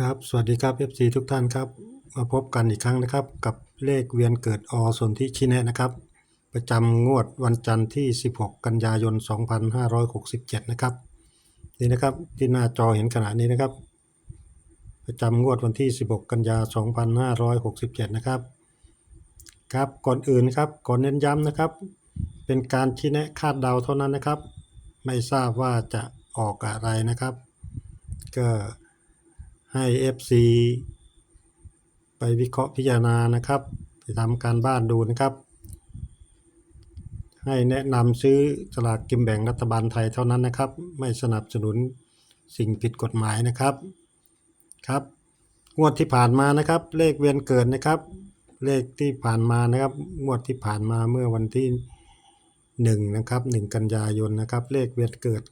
ครับสวัสดีครับ FC ทุกท่านครับ มาพบกันอีกครั้งนะครับ กับเลขเวียนเกิดอสนที่ชิแนะนะครับ ประจำงวดวันจันทร์ที่ 16 กันยายน 2567 นะครับ นี่นะครับที่หน้าจอเห็นขณะนี้นะครับ ประจำงวดวันที่ 16 กันยา 2567 นะครับ ครับก่อนอื่นครับก่อนเน้นย้ำนะครับ เป็นการชี้แนะคาดเดาเท่านั้นนะครับ ไม่ทราบว่าจะออกอะไรนะครับ ก็ ให้ FC ไปวิเคราะห์พิจารณานะครับ ไปทำการบ้านดูนะครับ ให้แนะนำซื้อสลากกินแบ่งรัฐบาลไทยเท่านั้นนะครับ ไม่สนับสนุนสิ่งผิดกฎหมายนะครับครับ งวดที่ผ่านมานะครับ เลขเวียนเกิดนะครับ เลขที่ผ่านมานะครับ งวดที่ผ่านมาเมื่อวันที่หนึ่งนะครับหนึ่งกันยายนนะครับ เลขเวียนเกิด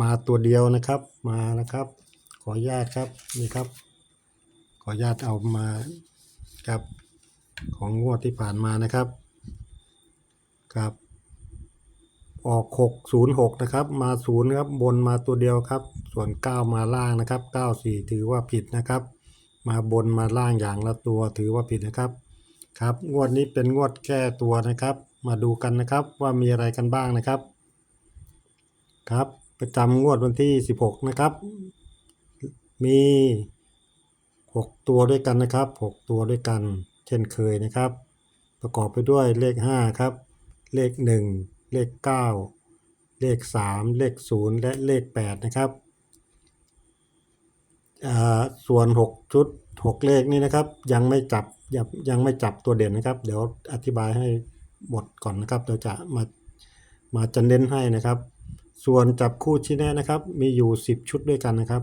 มาตัวเดียวนะครับมานะครับ ออนุญาตครับนี่ครับ ขออนุญาตเอามาครับของงวดที่ผ่านมานะครับครับ ออกหกศูนย์หกนะครับ มาศูนย์ครับบนมาตัวเดียวครับ ส่วนเก้ามาล่างนะครับเก้าสี่ถือว่าผิดนะครับ มาบนมาล่างอย่างละตัวถือว่าผิดนะครับครับงวดนี้เป็นงวดแก้ตัวนะครับ มาดูกันนะครับว่ามีอะไรกันบ้างนะครับ ครับประจำงวดวันที่ 16 นะครับ มี 6 ตัวด้วยกันนะครับ 6 ตัวด้วยกัน เช่นเคยนะครับ ประกอบไปด้วยเลข 5 ครับ เลข 1 เลข 9 เลข 3 เลข 0 และเลข 8 นะครับอ่าส่วน 6 ชุด 6 เลขนี้นะครับ ยังไม่จับยังยังไม่จับตัวเด่นนะครับ เดี๋ยวอธิบายให้หมดก่อนนะครับเดี๋ยวจะมามาจะเน้นให้นะครับ ส่วนจับคู่ชี้แนะนะครับ มีอยู่ 10 ชุดด้วยกันนะครับ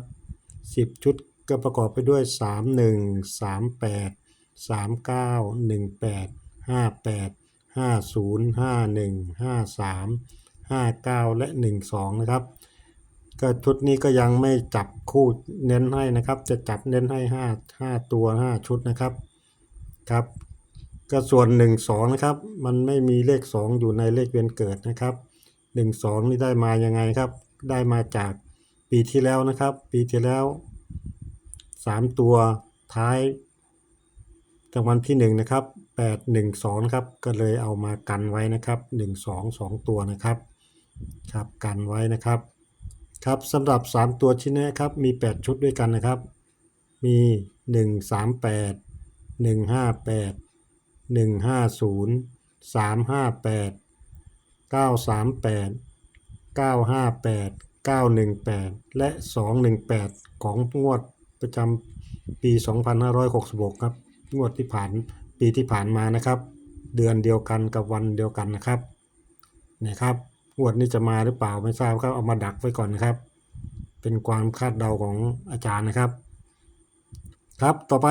10 ชุดก็ประกอบไปด้วย 31 38 39 18 58 50 51 53 59 และ 12 นะครับ ก็ชุดนี้ก็ยังไม่จับคู่เน้นให้นะครับ จะจับเน้นให้ 5 5 ตัว 5 ชุดนะครับครับ ก็ส่วน 1 2 นะครับ มันไม่มีเลข 2 อยู่ในเลขเวียนเกิดนะครับ 1 2 นี่ได้มายังไงครับ ได้มาจาก ปีที่แล้วนะครับ ปีที่แล้ว3ตัวท้ายรางวัลที่1นะครับ8 1 2นะครับก็เลยเอามากันไว้นะครับ1 2 2 ตัวนะครับครับกันไว้นะครับครับสำหรับ 3 ตัวชิ้นนี้ครับมี 8 ชุดด้วยกันนะครับ มี 1 3 8 1 5 8 1 5 0 3 5 8 9 3 8 9 5 8 9 1 8 และ 2 1 8 ของงวดประจำปี 2566 ครับ งวดที่ผ่านปีที่ผ่านมานะครับ เดือนเดียวกันกับวันเดียวกันนะครับนะครับงวดนี้จะมาหรือเปล่าไม่ทราบครับเอามาดักไว้ก่อนนะครับ เป็นความคาดเดาของอาจารย์นะครับ ครับต่อไป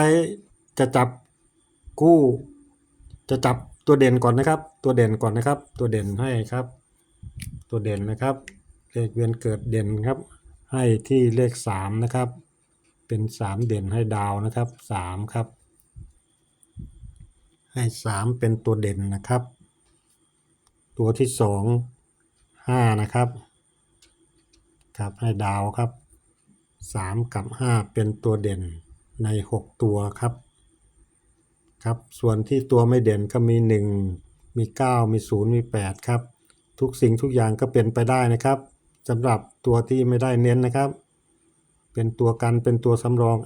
จะจับคู่ จะจับตัวเด่นก่อนนะครับ ตัวเด่นก่อนนะครับ ตัวเด่นให้ครับ ตัวเด่นนะครับ เลขเวียนเกิดเด่นครับ ให้ที่เลขสามนะครับ เป็นสามเด่นให้ดาวนะครับสามครับ ให้สามเป็นตัวเด่นนะครับ ตัวที่สองห้านะครับครับให้ดาวครับสามกับห้าเป็นตัวเด่นในหกตัวครับครับส่วนที่ตัวไม่เด่นก็มี1มี9มี0มี8ครับ ทุกสิ่งทุกอย่างก็เป็นไปได้นะครับ สำหรับตัวที่ไม่ได้เน้นนะครับ เป็นตัวกันเป็นตัวสำรอง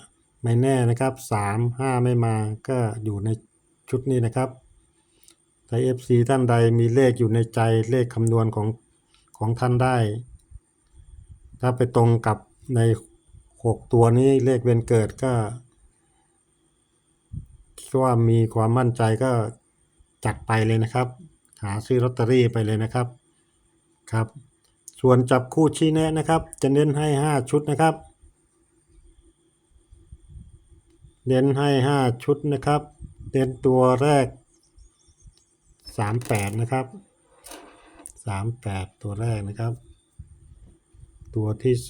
ไม่แน่นะครับ 3 5 ไม่มาก็อยู่ในชุดนี้นะครับถ้า FC ท่านใดมีเลขอยู่ในใจเลขคำนวณของของท่านได้ ถ้าไปตรงกับใน 6 ตัวนี้เลขเวนเกิดก็คิดว่ามีความมั่นใจก็จัดไปเลยนะครับ หาซื้อลอตเตอรี่ไปเลยนะครับครับ ส่วนจับคู่ชี้แนะนะครับ จะเน้นให้ 5 ชุดนะครับ เน้นให้ 5 ชุดนะครับ เน้นตัวแรก 38 นะครับ 38 ตัวแรกนะครับ ตัวที่2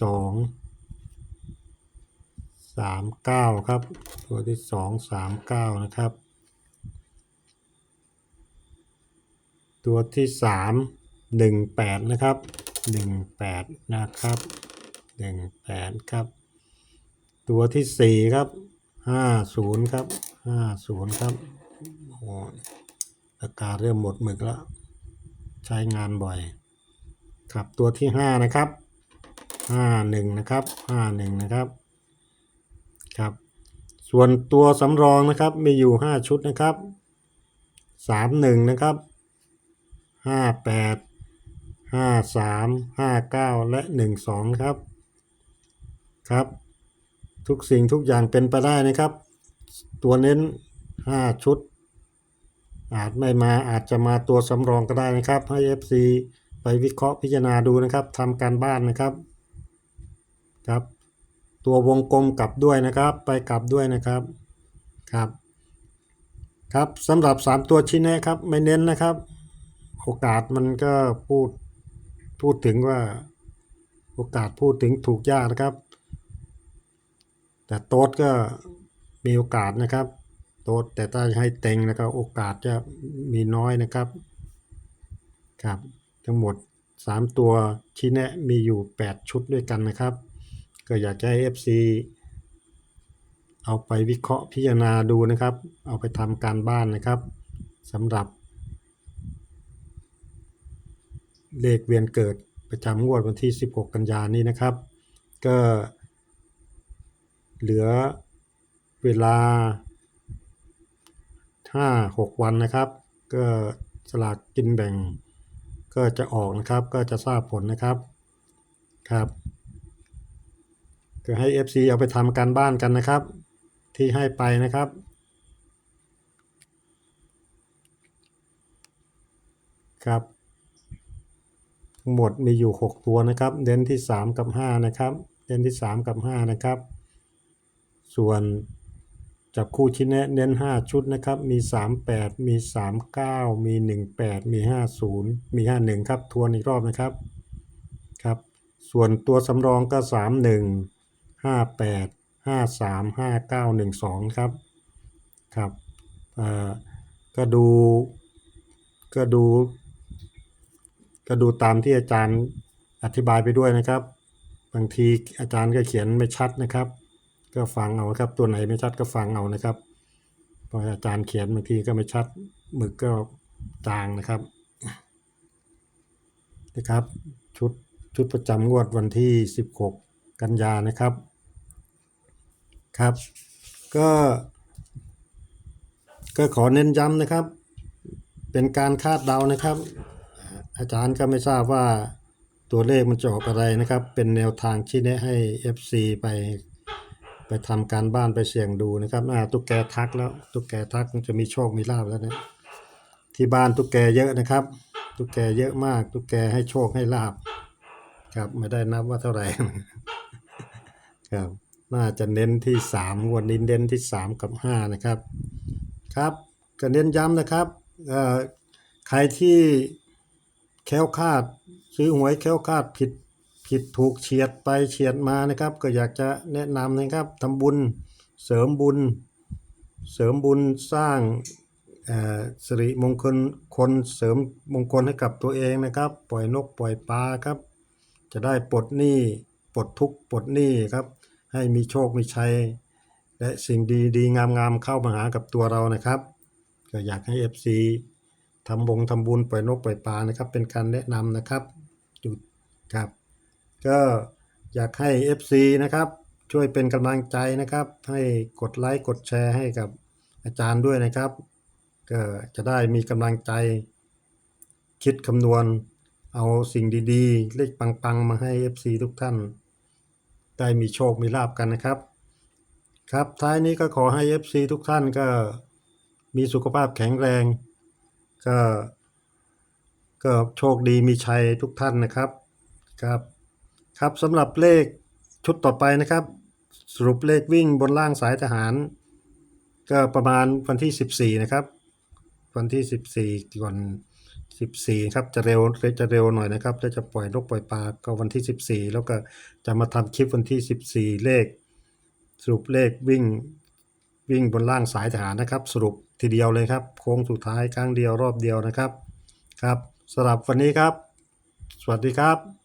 สามเก้าครับ ตัวที่สองสามเก้านะครับ ตัวที่สามหนึ่งแปดนะครับ หนึ่งแปดนะครับหนึ่งแปดครับ ตัวที่สี่ครับห้าศูนย์ครับห้าศูนย์ครับโอ้ปากกาเริ่มหมดหมึกแล้ว ใช้งานบ่อย ครับตัวที่ห้านะครับห้าหนึ่งนะครับห้าหนึ่งนะครับ ครับ ส่วนตัวสำรองนะครับ มีอยู่ห้าชุดนะครับสามหนึ่งนะครับห้าแปด ห้าสามห้าเก้าและหนึ่งสองครับ ครับ ทุกสิ่งทุกอย่างเป็นไปได้นะครับ ตัวเน้นห้าชุด อาจไม่มาอาจจะมาตัวสำรองก็ได้นะครับ ให้ FC ไปวิเคราะห์พิจารณาดูนะครับทำการบ้านนะครับครับ ตัววงกลมกลับด้วยนะครับ ไปกลับด้วยนะครับครับ ครับสำหรับ 3 ตัวชิ้นแนะครับ ไม่เน้นนะครับ โอกาสมันก็พูด พูดถึงว่าโอกาสพูดถึงถูกยากนะครับ แต่โต๊ดก็มีโอกาสนะครับ โต๊ดแต่ถ้าให้เต็งแล้วก็โอกาสจะมีน้อยนะครับครับ ทั้งหมด 3 ตัวชิ้แนะมีอยู่ 8 ชุดด้วยกันนะครับ ก็อยากจะให้ FC เอาไปวิเคราะห์พิจารณาดูนะครับ เอาไปทำการบ้านนะครับสำหรับ เลขเวียนเกิดประจำงวดวันที่ 16 กันยานนี้นะครับ ก็เหลือเวลา 5-6 วันนะครับ ก็สลากกินแบ่งก็จะออกนะครับก็จะทราบผลนะครับครับก็ให้ FC เอาไปทำการบ้านกันนะครับ ที่ให้ไปนะครับครับ ทั้งหมดมีอยู่ 6 ตัวนะครับ เด่นที่ 3 กับ 5 นะครับ เด่นที่ 3 กับ 5 นะครับ ส่วนจับคู่ชิ้นแนะเน้น 5 ชุดนะครับ มี 38 มี 39 มี 18 มี 50 มี 51 ครับ ทวนอีกรอบนะครับครับ ส่วนตัวสำรองก็ 31 58 53 59 12 ครับครับอ่อก็ดูก็ดู ก็ดูตามที่อาจารย์อธิบายไปด้วยนะครับ บางทีอาจารย์ก็เขียนไม่ชัดนะครับ ก็ฟังเอาครับ ตัวไหนไม่ชัดก็ฟังเอานะครับเพราะอาจารย์เขียนบางทีก็ไม่ชัดหมึกก็จางนะครับนะครับ ชุดชุดประจำงวดวันที่ 16 กันยานะครับครับ ก็ก็ขอเน้นย้ำนะครับ เป็นการคาดเดานะครับ อาจารย์ก็ไม่ทราบว่าตัวเลขมันจะออกอะไรนะครับ เป็นแนวทางที่แนะให้ FC ไป ไปทำการบ้านไปเสี่ยงดูนะครับอ่าตุ๊กแกทักแล้วตุ๊กแกทักมันจะมีโชคมีลาบแล้วนะที่บ้านตุ๊กแกเยอะนะครับ ตุ๊กแกเยอะมาก ตุ๊กแกให้โชคให้ลาบ ครับไม่ได้นับว่าเท่าไหร่ ครับ น่าจะเน้นที่สามวันนี้เน้นที่สามกับห้านะครับ ครับก็เน้นย้ำนะครับเอ่อใครที่ แค้วคาด ซื้อหวยแค้วคาดผิดผิดถูกเฉียดไปเฉียดมานะครับ ก็อยากจะแนะนำนะครับทำบุญเสริมบุญ เสริมบุญสร้างสิริมงคลคนเสริมมงคลให้กับตัวเองนะครับ ปล่อยนกปล่อยปลาครับ จะได้ปลดหนี้ปลดทุกข์ปลดหนี้ครับ ให้มีโชคมีชัย และสิ่งดีดีงามๆเข้ามาหากับตัวเรานะครับ ก็อยากให้ FC ทำบงทำบุญปล่อยนกปล่อยปลานะครับ เป็นการแนะนำนะครับจุดครับ ก็อยากให้ FC นะครับ ช่วยเป็นกำลังใจนะครับ ให้กดไลค์กดแชร์ให้กับอาจารย์ด้วยนะครับ ก็จะได้มีกำลังใจ คิดคำนวณ เอาสิ่งดีๆ เลขปังๆ มาให้ FC ทุกท่าน ได้มีโชคมีลาบกันนะครับ ครับท้ายนี้ก็ขอให้ FC ทุกท่านก็มีสุขภาพแข็งแรง ก็ ก็โชคดีมีชัยทุกท่านนะครับครับ ครับสำหรับเลขชุดต่อไปนะครับ สรุปเลขวิ่งบนล่างสายทหาร ก็ประมาณวันที่ 14 นะครับ วันที่ 14 ก่อน 14 ครับจะเร็วจะเร็วหน่อยนะครับแล้วจะปล่อยนกปล่อยปลาก็วันที่ 14 แล้วก็จะมาทำคลิปวันที่ 14 เลข สรุปเลขวิ่งวิ่งบนล่างสายทหารนะครับ สรุป ทีเดียวเลยครับ โค้งสุดท้ายครั้งเดียวรอบเดียวนะครับ ครับสำหรับวันนี้ครับ สวัสดีครับ